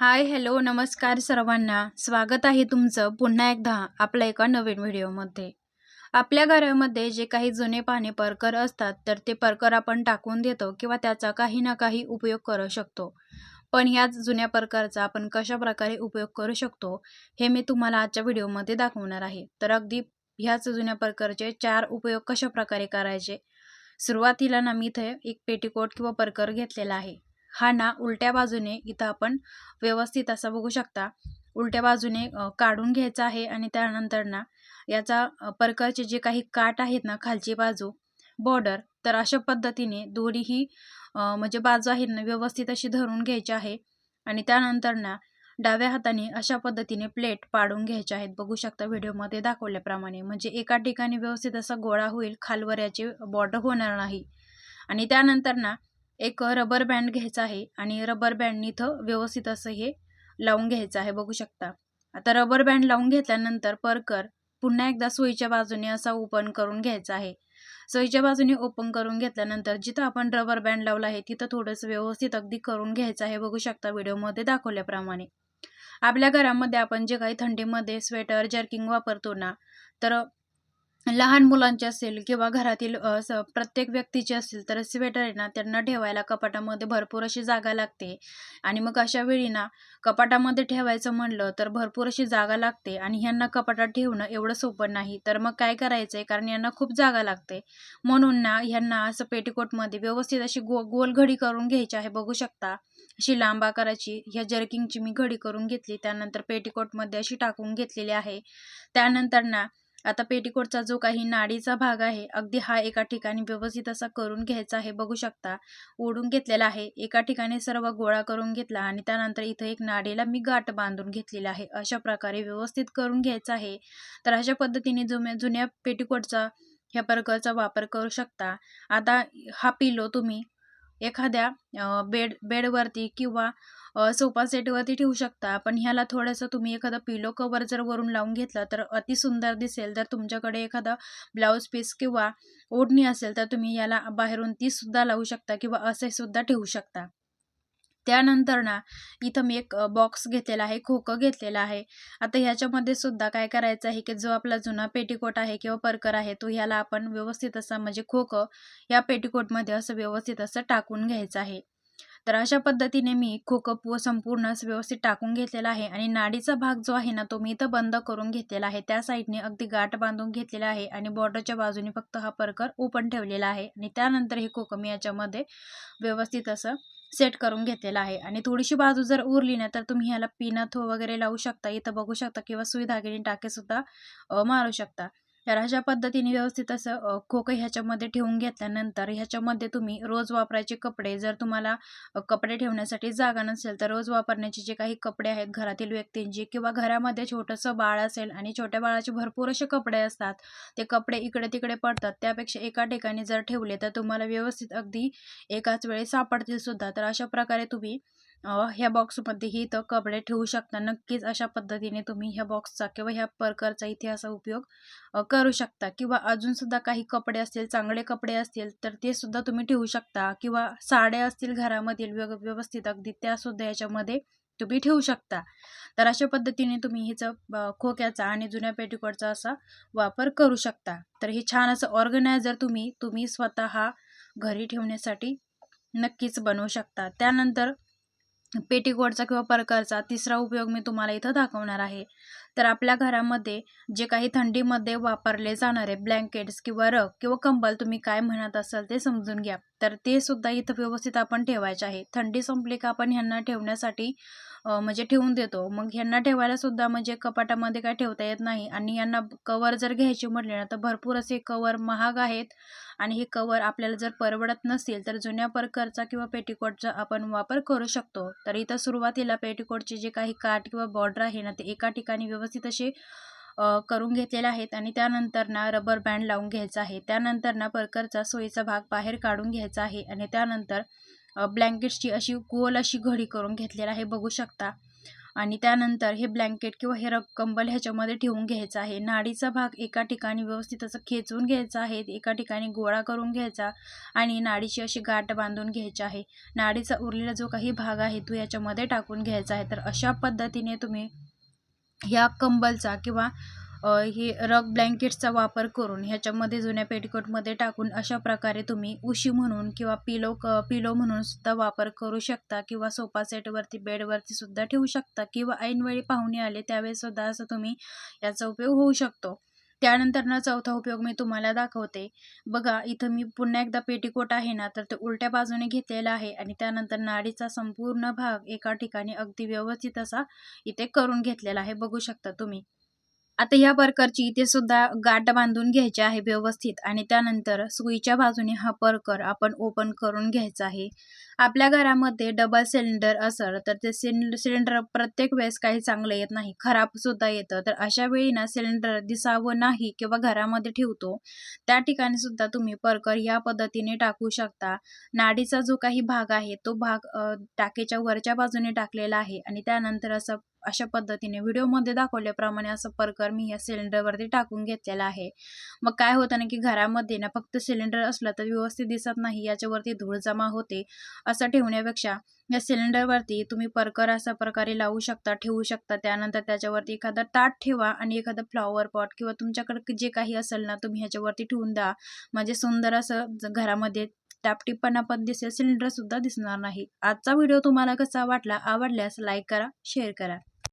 Hi hello नमस्कार सर्वांना. स्वागत आहे तुमचं पुन्हा एकदा आपल्या एका नवीन व्हिडिओमध्ये. आपल्या घरामध्ये जे काही जुने पाने परकर असतात तर ते परकर आपण टाकून देतो किंवा त्याचा काही ना काही उपयोग करू शकतो. पण ह्याच जुन्या प्रकारचा आपण कशा प्रकारे उपयोग करू शकतो हे मी तुम्हाला आजच्या व्हिडिओमध्ये दाखवणार आहे. तर अगदी ह्याच जुन्या प्रकारचे चार उपयोग कशा प्रकारे करायचे? सुरुवातीला ना मी इथे एक पेटीकोट किंवा परकर घेतलेला आहे. हा ना उलट्या बाजूने इथं आपण व्यवस्थित असा बघू शकता. उलट्या बाजूने काढून घ्यायचा आहे आणि त्यानंतर ना याचा परकरचे जे काही काट आहेत ना खालची बाजू बॉर्डर तर अशा पद्धतीने दोन्हीही म्हणजे बाजू आहेत ना व्यवस्थित अशी धरून घ्यायची आहे आणि त्यानंतर ना डाव्या हाताने अशा पद्धतीने प्लेट पाडून घ्यायच्या आहेत. बघू शकता व्हिडिओमध्ये दाखवल्याप्रमाणे. म्हणजे एका ठिकाणी व्यवस्थित असा गोळा होईल खालवर याची बॉर्डर होणार नाही. आणि त्यानंतर ना एक रबर बँड घ्यायचा आहे आणि रबर बँडनी इथं व्यवस्थित असं हे लावून घ्यायचं आहे बघू शकता. आता रबर बँड लावून घेतल्यानंतर परकर पुन्हा एकदा सोयीच्या बाजूने असा ओपन करून घ्यायचा आहे. सोयीच्या बाजूने ओपन करून घेतल्यानंतर जिथं आपण रबर बँड लावला आहे तिथं थोडंसं व्यवस्थित अगदी करून घ्यायचं आहे बघू शकता व्हिडिओमध्ये दाखवल्याप्रमाणे. आपल्या घरामध्ये आपण जे काही थंडीमध्ये स्वेटर जर्किंग वापरतो ना तर लहान मुलांचे असेल किंवा घरातील प्रत्येक व्यक्तीचे असेल तर स्वेटर आहे ना त्यांना ठेवायला कपाटामध्ये भरपूर अशी जागा लागते. आणि मग अशा वेळी ना कपाटामध्ये ठेवायचं म्हणलं तर भरपूर अशी जागा लागते आणि ह्यांना कपाटात ठेवणं एवढं सोपं नाही. तर मग काय करायचं आहे कारण यांना खूप जागा लागते. म्हणून ना ह्यांना असं पेटीकोटमध्ये व्यवस्थित अशी गो गोल घडी करून घ्यायची आहे. बघू शकता. अशी लांब आकाराची ह्या जर्किंगची मी घडी करून घेतली. त्यानंतर पेटीकोटमध्ये अशी टाकून घेतलेली आहे. त्यानंतर ना आता पेटीकोटचा जो काही नाडीचा भाग आहे अगदी हा एका ठिकाणी व्यवस्थित असा करून घ्यायचा आहे. बघू शकता ओढून घेतलेला आहे. एका ठिकाणी सर्व गोळा करून घेतला आणि त्यानंतर इथं एक नाडीला मी गाठ बांधून घेतलेला आहे. अशा प्रकारे व्यवस्थित करून घ्यायचं आहे. तर अशा पद्धतीने जुन्या जुन्या पेटीकोटचा ह्या प्रकारचा वापर करू शकता. आता हा पिलो तुम्ही. एखाद्या बेड बेडवरती किंवा सोफा सेटवरती ठेवू शकता. पण ह्याला थोडंसं तुम्ही एखादं पिलो कवर जर वरून लावून घेतलं तर अति सुंदर दिसेल. जर तुमच्याकडे एखादा ब्लाऊज पीस किंवा ओढणी असेल तर तुम्ही याला बाहेरून तीसुद्धा लावू शकता किंवा असे सुद्धा ठेवू शकता. त्यानंतर ना इथं मी एक बॉक्स घेतलेला आहे खोकं घेतलेला आहे. आता ह्याच्यामध्ये सुद्धा काय करायचं आहे की जो आपला जुना पेटीकोट आहे किंवा परकर आहे तो ह्याला आपण व्यवस्थित असं म्हणजे खोकं या पेटीकोटमध्ये असं व्यवस्थित असं टाकून घ्यायचं आहे. तर अशा पद्धतीने मी खोकं पू संपूर्ण असं व्यवस्थित टाकून घेतलेला आहे आणि नाडीचा भाग जो आहे ना तो मी इथं बंद करून घेतलेला आहे. त्या साईडने अगदी गाठ बांधून घेतलेला आहे आणि बॉर्डरच्या बाजूने फक्त हा परकर ओपन ठेवलेला आहे आणि त्यानंतर हे खोकं मी याच्यामध्ये व्यवस्थित असं सेट करून घेतलेला आहे. आणि थोडीशी बाजू जर उरली ना तर तुम्ही ह्याला पिनथ वगैरे लावू शकता. इथं बघू शकता किंवा सुई धाग्याने टाकेसुद्धा सुद्धा मारू शकता. तर अशा पद्धतीने व्यवस्थित असं खोकं ह्याच्यामध्ये ठेवून घेतल्यानंतर ह्याच्यामध्ये तुम्ही रोज वापरायचे कपडे जर तुम्हाला कपडे ठेवण्यासाठी जागा नसेल तर रोज वापरण्याचे जे काही कपडे आहेत घरातील व्यक्तींची किंवा घरामध्ये छोटंसं बाळ असेल आणि छोट्या बाळाचे भरपूर असे कपडे असतात ते कपडे इकडे तिकडे पडतात. त्यापेक्षा एका ठिकाणी जर ठेवले तर तुम्हाला व्यवस्थित अगदी एकाच वेळी सापडतील सुद्धा. तर अशा प्रकारे तुम्ही ह्या बॉक्समध्ये ही इथं कपडे ठेवू शकता. नक्कीच अशा पद्धतीने तुम्ही ह्या बॉक्सचा किंवा ह्या परकरचा इथे असा उपयोग करू शकता. किंवा अजूनसुद्धा काही कपडे असतील चांगले कपडे असतील तर ते सुद्धा तुम्ही ठेवू शकता. किंवा साड्या असतील घरामधील व्यव व्यवस्थित अगदी त्यासुद्धा याच्यामध्ये तुम्ही ठेवू शकता. तर अशा पद्धतीने तुम्ही हिचं खोक्याचा आणि जुन्या पेटीकोटचा असा वापर करू शकता. तर हे छान असं ऑर्गनायझर तुम्ही तुम्ही स्वतः घरी ठेवण्यासाठी नक्कीच बनवू शकता. त्यानंतर पेटीकोटचा किंवा परकरचा तिसरा उपयोग मी तुम्हाला इथं दाखवणार आहे. तर आपल्या घरामध्ये जे काही थंडीमध्ये वापरले जाणारे ब्लँकेट्स किंवा रग किंवा कंबल तुम्ही काय म्हणत असाल ते समजून घ्या. तर ते सुद्धा इथं व्यवस्थित आपण ठेवायचे आहे. थंडी संपली का आपण ह्यांना ठेवण्यासाठी म्हणजे ठेवून देतो. मग ह्यांना ठेवायला सुद्धा म्हणजे कपाटामध्ये काय ठेवता येत नाही. आणि यांना कवर जर घ्यायची म्हटले ना तर भरपूर असे कवर महाग आहेत. आणि हे कवर आपल्याला जर परवडत नसेल तर जुन्या प्रकारचा किंवा पेटीकोटचा आपण वापर करू शकतो. तर इथं सुरुवातीला पेटीकोटचे जे काही काठ किंवा बॉर्डर आहे ना ते एका ठिकाणी व्यवस्थित असे करून घेतलेले आहेत. आणि त्यानंतर ना रबर बँड लावून घ्यायचा आहे. त्यानंतर ना परकरचा सोयीचा भाग बाहेर काढून घ्यायचा आहे. आणि त्यानंतर ब्लँकेट्सची अशी गोल अशी घडी करून घेतलेला आहे बघू शकता. आणि त्यानंतर हे ब्लँकेट किंवा हे रग कंबल ह्याच्यामध्ये ठेवून घ्यायचं आहे. नाडीचा भाग एका ठिकाणी व्यवस्थित असं खेचून घ्यायचा आहे एका ठिकाणी गोळा करून घ्यायचा आणि नाडीची अशी गाठ बांधून घ्यायची आहे. नाडीचा उरलेला जो काही भाग आहे तो याच्यामध्ये टाकून घ्यायचा आहे. तर अशा पद्धतीने तुम्ही ह्या कंबलचा किंवा हे रग ब्लँकेट्सचा वापर करून ह्याच्यामध्ये जुन्या पेटिकोटमध्ये टाकून अशा प्रकारे तुम्ही उशी म्हणून किंवा पिलो क पिलो म्हणून सुद्धा वापर करू शकता किंवा सोफा सेटवरती बेडवरती सुद्धा ठेवू शकता किंवा ऐनवेळी पाहुणे आले त्यावेळेस सुद्धा असं तुम्ही याचा उपयोग होऊ शकतो. त्यानंतर ना चौथा उपयोग मी तुम्हाला दाखवते. बघा इथं मी पुन्हा एकदा पेटीकोट आहे ना तर ते उलट्या बाजूने घेतलेला आहे आणि त्यानंतर नाडीचा संपूर्ण भाग एका ठिकाणी अगदी व्यवस्थित असा इथे करून घेतलेला आहे. बघू शकता तुम्ही. आता या परकरची इथे सुद्धा गाठ बांधून घ्यायची आहे व्यवस्थित आणि त्यानंतर सुईच्या बाजूने हा परकर आपण ओपन करून घ्यायचा आहे. आपल्या घरामध्ये डबल सिलेंडर असेल तर ते सिलेंडर प्रत्येक वेळेस काही चांगलं येत नाही खराब सुद्धा येतं. तर अशा वेळी ना सिलेंडर दिसावं नाही किंवा घरामध्ये ठेवतो त्या ठिकाणी सुद्धा तुम्ही परकर या पद्धतीने टाकू शकता. नाडीचा जो काही भाग आहे तो भाग टाकेच्या टाकीच्या वरच्या बाजूने टाकलेला आहे आणि त्यानंतर असं अशा पद्धतीने व्हिडिओमध्ये दाखवल्याप्रमाणे असं परकर मी या सिलेंडरवरती टाकून घेतलेला आहे. मग काय होतं ना की घरामध्ये ना फक्त सिलेंडर असलं तर व्यवस्थित दिसत नाही याच्यावरती धूळ जमा होते. असं ठेवण्यापेक्षा या सिलेंडरवरती तुम्ही परकर अशा प्रकारे लावू शकता ठेवू शकता. त्यानंतर त्याच्यावरती एखादा ताट ठेवा आणि एखादं फ्लॉवर पॉट किंवा तुमच्याकडे जे काही असेल ना तुम्ही ह्याच्यावरती ठेवून द्या. म्हणजे सुंदर असं ज- घरामध्ये टापटीपणा पण दिसेल सिलेंडर सुद्धा दिसणार नाही. आजचा व्हिडिओ तुम्हाला कसा वाटला आवडल्यास लाईक करा शेअर करा.